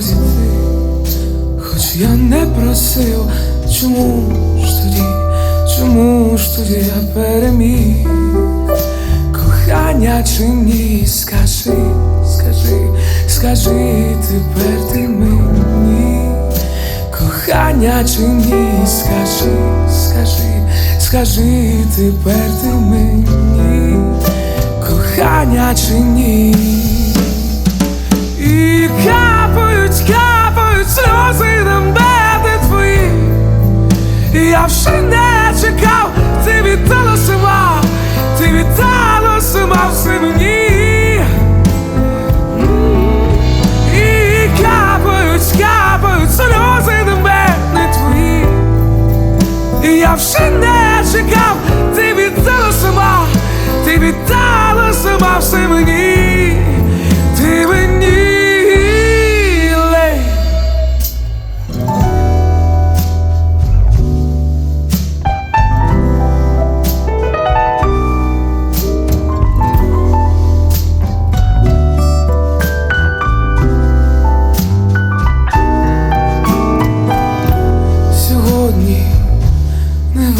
зійти, хоч я не просив, чому ж тоді, чому ж тоді я переміг? Кохання чи ні, скажи, скажи, скажи тепер ти мені, кохання чи ні, скажи, скажи, скажи тепер ти мені, кохання чи ні. І Я вже не чекав, ти віддала сама, ти віддала сама все мені. І капають, капають сльози на мене твої. І я вже не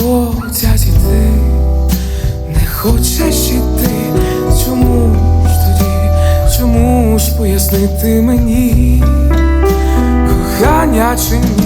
не зійти, не хочеш іти, чому ж тоді, чому ж пояснити мені, кохання чи ні?